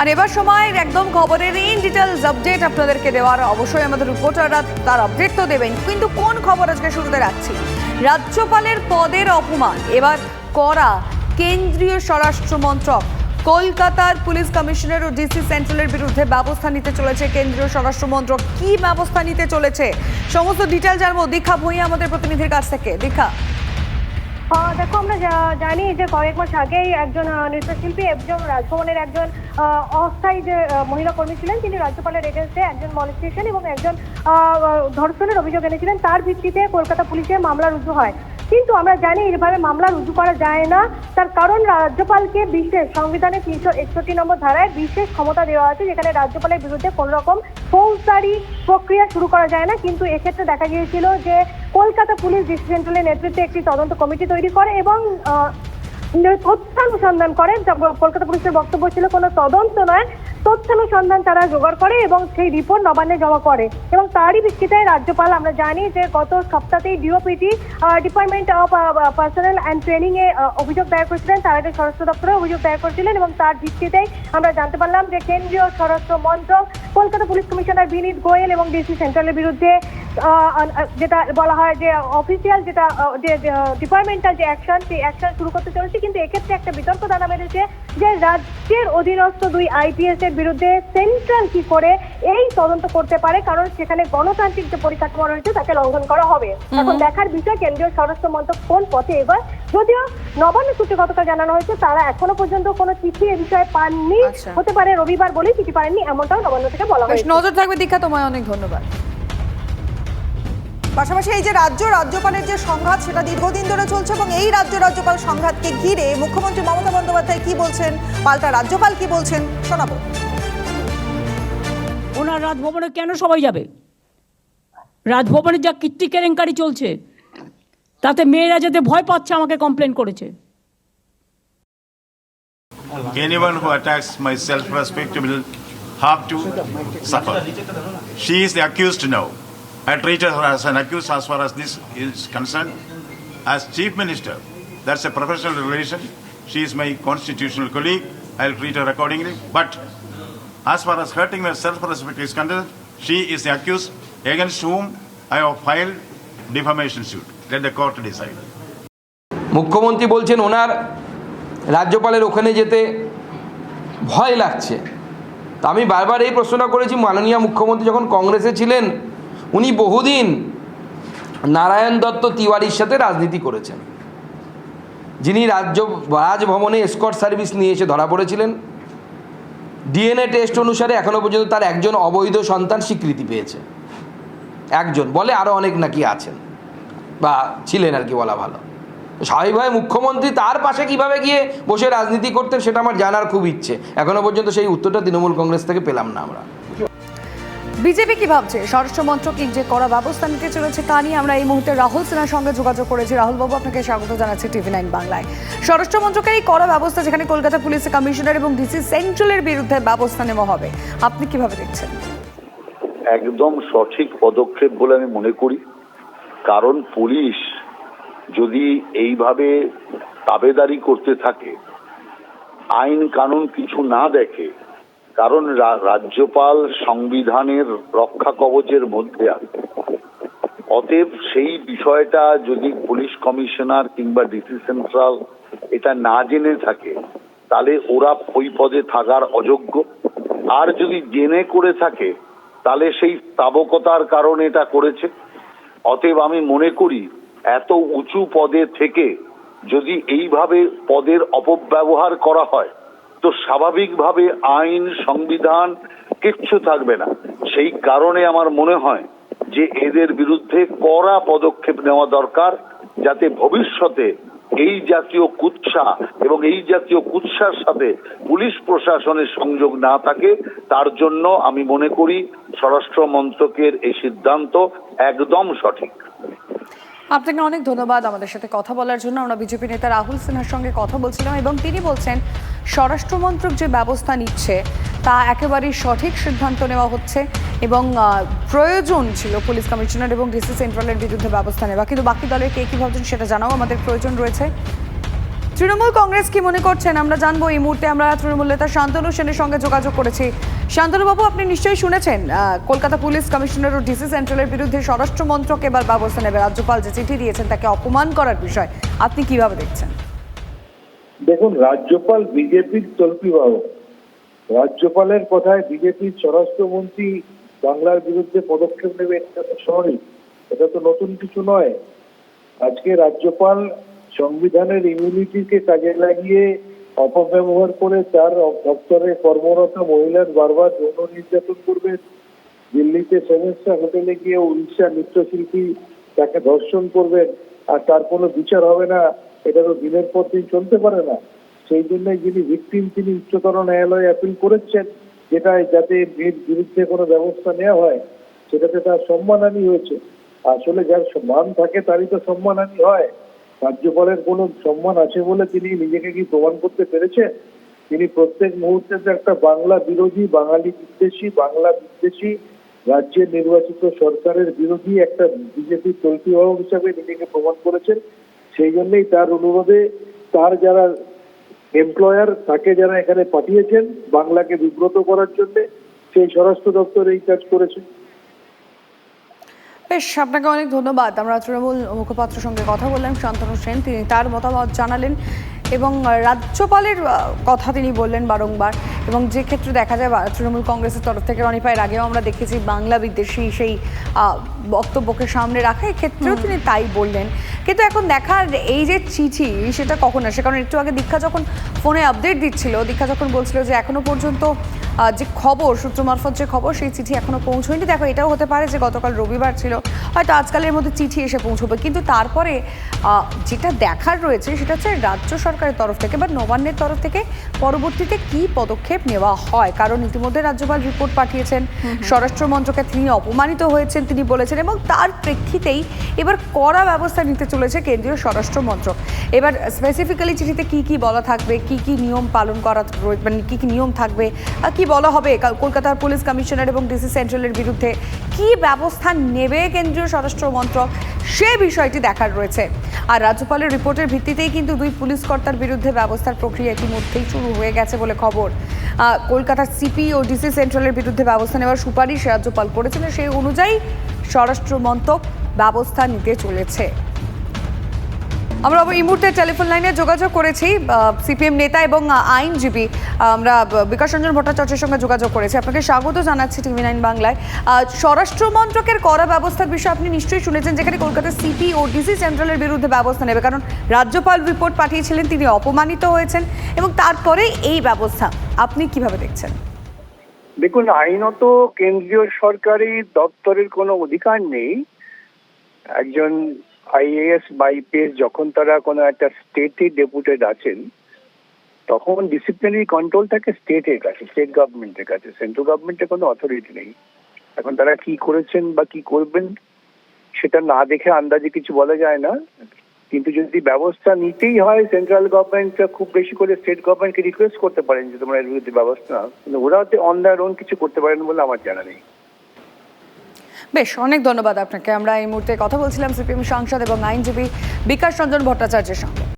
আর এবার সময়ের একদম খবরের ইন ডিটেলস আপডেট আপনাদেরকে দেওয়ার অবশ্যই আমাদের রিপোর্টাররা তার আপডেট তো দেবেন। কিন্তু কোন খবর আজকে শুরুতে রাখছি? রাজ্যপালের পদের অপমান। এবার করা কেন্দ্রীয় স্বরাষ্ট্র মন্ত্রক, কলকাতার পুলিশ কমিশনার ও ডিসি সেন্ট্রালের বিরুদ্ধে ব্যবস্থা নিতে চলেছে কেন্দ্রীয় স্বরাষ্ট্র মন্ত্রক। কি ব্যবস্থা নিতে চলেছে? সমস্ত ডিটেল জানব। দীক্ষা ভূঁইয়া আমাদের প্রতিনিধির কাছ থেকে। দীক্ষা। দেখো, আমরা জানি যে কয়েক মাস আগেই একজন নৃত্যশিল্পী একজন রাজভবনের একজন অস্থায়ী যে মহিলা কর্মী ছিলেন, তিনি রাজ্যপালের এগেন্স্টে একজন মলিস্টেশন এবং একজন ধর্ষণের অভিযোগ এনেছিলেন। তার ভিত্তিতে কলকাতা পুলিশে মামলা রুজু হয়। কিন্তু আমরা জানি এইভাবে মামলা রুজু করা যায় না। তার কারণ রাজ্যপালকে বিশেষ সংবিধানের তিনশো একষট্টি নম্বর ধারায় বিশেষ ক্ষমতা দেওয়া আছে, যেখানে রাজ্যপালের বিরুদ্ধে কোনো রকম ফৌজদারি প্রক্রিয়া শুরু করা যায় না। কিন্তু এক্ষেত্রে দেখা গিয়েছিল যে কলকাতা পুলিশ ডিসিশন টুলের নেতৃত্বে একটি তদন্ত কমিটি তৈরি করে এবং তথ্যানুসন্ধান করে যা- কলকাতা পুলিশের বক্তব্য ছিল, কোনো তদন্ত নয়, তথ্যানুসন্ধান তারা জোগাড় করে এবং সেই রিপোর্ট নবান্নে জমা করে। এবং তারই ভিত্তিতে রাজ্যপাল, আমরা জানি যে গত সপ্তাহেই DOPT department of personnel and training এ অভিযোগ দায়ের করেছিলেন। তার আগে স্বরাষ্ট্র দপ্তরে অভিযোগ দায়ের করেছিলেন এবং তার ভিত্তিতেই আমরা জানতে পারলাম যে কেন্দ্রীয় স্বরাষ্ট্র মন্ত্রক কলকাতা পুলিশ কমিশনার বিনীত গোয়েল এবং ডিসি সেন্ট্রালের বিরুদ্ধে যেটা বলা হয় যে অফিসিয়াল যেটা যে ডিপার্টমেন্টাল যে অ্যাকশন সেই অ্যাকশন শুরু করতে চলেছে। কিন্তু এক্ষেত্রে একটা বিতর্ক দানা বেঁধেছে যে রাজ্যের অধীনস্থ দুই আইপিএস এর বিরুদ্ধে সেন্ট্রাল কি করে এই তদন্ত করতে পারে কারণ সেখানে গণতান্ত্রিক যে পরিকাঠামো রয়েছে তাকে লঙ্ঘন করা হবে। এখন দেখার বিষয় কেন্দ্রীয় স্বরাষ্ট্র মন্ত্রক কোন পথে এবার যদিও নবান্ন সূত্রে গতকাল জানানো হয়েছে তারা এখনও পর্যন্ত কোনো চিঠি এ বিষয়ে পাননি। আচ্ছা। হতে পারে রবিবার বলেই চিঠি পাননি এমনটাও নবান্ন থেকে বলা হয়েছে। নজর থাকবে দীক্ষা তোমায় অনেক ধন্যবাদ। পাশাপাশি এই যে রাজ্য রাজ্যপালের যে সংঘাত সেটা দীর্ঘদিন ধরে চলছে এবং এই রাজ্য রাজ্যপাল সংঘাতকে ঘিরে মুখ্যমন্ত্রী মমতা বন্দ্যোপাধ্যায় কি বলছেন পাল্টা রাজ্যপাল কি বলছেন শোনাবো ওনার রাজভবনে কেন সবাই যাবে রাজভবনে যা কীর্তি কেলেঙ্কারি চলছে তাতে মেয়েরা যাতে ভয় পাচ্ছে আমাকে কমপ্লেন করেছে Anyone who attacks my self-respect will have to suffer. She is the accused now. I treated her as an accused as far as this is concerned. As Chief Minister, that's a professional relation. She is my constitutional colleague. I'll treat her accordingly. But as far as hurting my self-respect is concerned, she is the accused against whom I have filed defamation suit. Let the court decide. মুখ্যমন্ত্রী বলছেন ওনার রাজ্যপালের ওখানে যেতে ভয় লাগছে তা আমি বারবার এই প্রশ্নটা করেছি মাননীয় মুখ্যমন্ত্রী যখন কংগ্রেসে ছিলেন উনি বহুদিন নারায়ণ দত্ত তিওয়ারির সাথে রাজনীতি করেছেন। যিনি রাজ্য, রাজভবনে স্কট সার্ভিস নিয়ে এসে ধরা পড়েছিলেন। ডিএনএ টেস্ট অনুসারে এখনও পর্যন্ত তার একজন অবৈধ সন্তান স্বীকৃতি পেয়েছে। একজন, বলে আরও অনেক নাকি আছেন। বা ছিলেন আর কি বলা ভালো। স্বাভাবিকভাবে মুখ্যমন্ত্রী তার পাশে কীভাবে গিয়ে বসে রাজনীতি করতেন সেটা আমার জানার খুব ইচ্ছে। এখনও পর্যন্ত সেই উত্তরটা তৃণমূল কংগ্রেস থেকে পেলাম না আমরা। বিজেপি কি ভাবছে? স্বরাষ্ট্র মন্ত্রক যে করা ব্যবস্থা নিতে চলেছে তা নিয়ে আমরা এই মুহূর্তে রাহুল সিনহার সঙ্গে যোগাযোগ করেছি। রাহুল বাবু, আপনাকে স্বাগত জানাচ্ছি টিভি নাইন বাংলায়। স্বরাষ্ট্র মন্ত্রকের এই করা ব্যবস্থা, যেখানে কলকাতা পুলিশের কমিশনার এবং ডিসি সেন্ট্রালের বিরুদ্ধে ব্যবস্থা নেওয়া হবে, আপনি কীভাবে দেখছেন? একদম সঠিক পদক্ষেপ বলে আমি মনে করি। কারণ পুলিশ যদি এইভাবে তাবেদারি করতে থাকে, আইন কানুন কিছু না দেখে কারণ রাজ্যপাল সংবিধানের রক্ষা কবচের মধ্যে আছে। অতএব সেই বিষয়টা যদি পুলিশ কমিশনার কিংবা ডিসি সেন্ট্রাল এটা না জেনে থাকে, তাহলে ওরা ওই পদে থাকার অযোগ্য। আর যদি জেনে করে থাকে, তাহলে সেই স্থাবকতার কারণে এটা করেছে। অতএব আমি মনে করি, এত উঁচু পদে থেকে যদি এইভাবে পদের অপব্যবহার করা হয় তো স্বাভাবিকভাবে আইন, সংবিধান কিচ্ছু থাকবে না। সেই কারণে আমার মনে হয় যে এদের বিরুদ্ধে কড়া পদক্ষেপ নেওয়া দরকার, যাতে ভবিষ্যতে এই জাতীয় কুৎসা এবং এই জাতীয় কুৎসার সাথে পুলিশ প্রশাসনের সংযোগ না থাকে, তার জন্য আমি মনে করি স্বরাষ্ট্র মন্ত্রকের এই সিদ্ধান্ত একদম সঠিক। আপনাকে অনেক ধন্যবাদ আমাদের সাথে কথা বলার জন্য। আমরা বিজেপি নেতা রাহুল সিনহার সঙ্গে কথা বলছিলাম এবং তিনি বলছেন স্বরাষ্ট্র মন্ত্রক যে ব্যবস্থা নিচ্ছে, তা একেবারেই সঠিক সিদ্ধান্ত নেওয়া হচ্ছে এবং প্রয়োজন ছিল পুলিশ কমিশনার এবং ডিসি সেন্ট্রালের বিরুদ্ধে ব্যবস্থা নেওয়া। কিন্তু বাকি দলের কে কী ভাবছেন সেটা জানাও, আমাদের প্রয়োজন রয়েছে। তৃণমূল কংগ্রেস কি মনে করছেন? আমরা জানব এই মুহূর্তে, আমরা তৃণমূল নেতা শান্তনু সেনের সঙ্গে যোগাযোগ করেছি। শান্তনুবাবু, আপনি নিশ্চয়ই শুনেছেন কলকাতা পুলিশ কমিশনার ও ডিসি সেন্ট্রালের বিরুদ্ধে স্বরাষ্ট্র মন্ত্রক এবার ব্যবস্থা নেবে। রাজ্যপাল যে চিঠি দিয়েছেন, তাকে অপমান করার বিষয় আপনি কীভাবে দেখছেন? দেখুন, রাজ্যপাল বিজেপির তল্পিবাহক। রাজ্যপালের কথায় বিজেপির স্বরাষ্ট্রমন্ত্রী বাংলার বিরুদ্ধে পদক্ষেপ নেবে, এটা তো এটা তো নতুন কিছু নয়। আজকে রাজ্যপাল সংবিধানের ইমিউনিটিকে কাজে লাগিয়ে অপব্যবহার করে তার দপ্তরে কর্মরত মহিলার বারবার যৌন নির্যাতন করবেন। দিল্লিতে সমস্যা হোটেলে গিয়ে উড়িষ্যা নৃত্যশিল্পী তাকে ধর্ষণ করবেন, আর তার কোনো বিচার হবে না। এটা তো দিনের পর দিন চলতে পারে না। সেই জন্য যিনি ভিকটিম তিনি উচ্চতর ন্যায়ালয়ে অ্যাপিল করেছেন যেটা যাতে এর বিরুদ্ধে কোনো ব্যবস্থা নেওয়া হয়, সেটাতে তার সম্মানহানি হয়েছে। আসলে যার সম্মান থাকে, তারই তো সম্মানহানি হয়। রাজ্যপালের কোনো সম্মান আছে বলে তিনি নিজেকে কি প্রমাণ করতে পেরেছেন? তিনি প্রত্যেক মুহূর্তে তো একটা বাংলা বিরোধী, বাঙালি বিদ্বেষী, বাংলা বিদ্বেষী, রাজ্যের নির্বাচিত সরকারের বিরোধী একটা বিজেপি তল্পিবাহক হিসাবে নিজেকে প্রমাণ করেছেন। সেই জন্যই তার অনুরোধে তার যারা এমপ্লয়ার তাকে যারা এখানে পাঠিয়েছেন বাংলাকে বিব্রত করার জন্য সেই স্বরাষ্ট্র দপ্তর এই কাজ করেছে। বেশ, আপনাকে অনেক ধন্যবাদ। আমরা তৃণমূল মুখপাত্র সঙ্গে কথা বললাম, শান্তনু সেন, তিনি তার মতামত জানালেন। এবং রাজ্যপালের কথা তিনি বললেন বারংবার এবং যে ক্ষেত্রে দেখা যায় তৃণমূল কংগ্রেসের তরফ থেকে রনিপায়ের আগেও আমরা দেখেছি বাংলা বিদ্বেষী সেই বক্তব্যকে সামনে রাখা এক্ষেত্রেও তিনি তাই বললেন। কিন্তু এখন দেখার এই যে চিঠি সেটা কখন আসে? কারণ একটু আগে দীক্ষা যখন ফোনে আপডেট দিচ্ছিল দীক্ষা যখন বলছিল যে এখনও পর্যন্ত যে খবর সূত্র মারফত যে খবর সেই চিঠি এখনও পৌঁছয়নি। দেখো এটাও হতে পারে যে গতকাল রবিবার ছিল। হয়তো আজকালের মধ্যে চিঠি এসে পৌঁছবে। কিন্তু তারপরে যেটা দেখার রয়েছে সেটা হচ্ছে রাজ্য সরকারের তরফ থেকে বা নবান্নের তরফ থেকে পরবর্তীতে কি পদক্ষেপ নেওয়া হয়? কারণ ইতিমধ্যে রাজ্যপাল রিপোর্ট পাঠিয়েছেন। স্বরাষ্ট্র মন্ত্রকে তিনি অপমানিত হয়েছেন তিনি বলেছেন এবং তার প্রেক্ষিতেই এবার কড়া ব্যবস্থা নিতে চলেছে কেন্দ্রীয় স্বরাষ্ট্র মন্ত্রক। এবার স্পেসিফিক্যালি চিঠিতে কি কি বলা থাকবে কি কি নিয়ম পালন করা মানে কী কী নিয়ম থাকবে আর কি বলা হবে? কাল- কলকাতার পুলিশ কমিশনার এবং ডিসি সেন্ট্রালের বিরুদ্ধে কি ব্যবস্থা নেবে কেন্দ্রীয় স্বরাষ্ট্র মন্ত্রক? সে বিষয়টি দেখার রয়েছে। আর রাজ্যপালের রিপোর্টের ভিত্তিতেই কিন্তু দুই পুলিশ কর্তার বিরুদ্ধে ব্যবস্থার প্রক্রিয়া ইতিমধ্যেই শুরু হয়ে গেছে বলে খবর। কলকাতার সিপি ও ডিসি সেন্ট্রালের বিরুদ্ধে ব্যবস্থা নেওয়ার সুপারিশ রাজ্যপাল করেছিলেন সেই অনুযায়ী স্বরাষ্ট্র মন্ত্রক ব্যবস্থা নিতে চলেছে। আমরা এই মুহূর্তে টেলিফোন লাইনে যোগাযোগ করেছি সিপিএম নেতা এবং আইনজীবী আমরা বিকাশ রঞ্জন ভট্টাচার্যের সঙ্গে যোগাযোগ করেছি। আপনাকে স্বাগত জানাচ্ছি টিভি নাইন বাংলায়। স্বরাষ্ট্র মন্ত্রকের করা ব্যবস্থার বিষয়ে আপনি নিশ্চয়ই শুনেছেন, যেখানে কলকাতার সিপি ও ডিসি সেন্ট্রালের বিরুদ্ধে ব্যবস্থা নেবে। কারণ রাজ্যপাল রিপোর্ট পাঠিয়েছিলেন, তিনি অপমানিত হয়েছেন। এবং তারপরে এই ব্যবস্থা, আপনি কীভাবে দেখছেন? দেখুন, আইনত কেন্দ্রীয় সরকারি দপ্তরের কোনো অধিকার নেই। একজন আইএএস বা আইপিএস যখন তারা কোনো একটা স্টেটে ডেপুটেড আছেন, তখন ডিসিপ্লিনারি কন্ট্রোল থাকে স্টেটের কাছে স্টেট গভর্নমেন্টের কাছে সেন্ট্রাল গভর্নমেন্টের কোনো অথরিটি নেই। এখন তারা কি করেছেন বা কি করবেন, সেটা না দেখে আন্দাজে কিছু বলা যায় না। কিন্তু যদি ব্যবস্থা নিতেই হয় সেন্ট্রাল গভর্নমেন্ট খুব বেশি করে স্টেট গভর্নমেন্টকে রিকোয়েস্ট করতে পারেন যে তোমরা এর বিরুদ্ধে ব্যবস্থা ওরা অন দ্য ওন কিছু করতে পারেন বলে আমার জানা নেই। বেশ, অনেক ধন্যবাদ আপনাকে। আমরা এই মুহূর্তে কথা বলছিলাম সিপিএম সাংসদ এবং আইনজীবী বিকাশ রঞ্জন ভট্টাচার্যের সঙ্গে।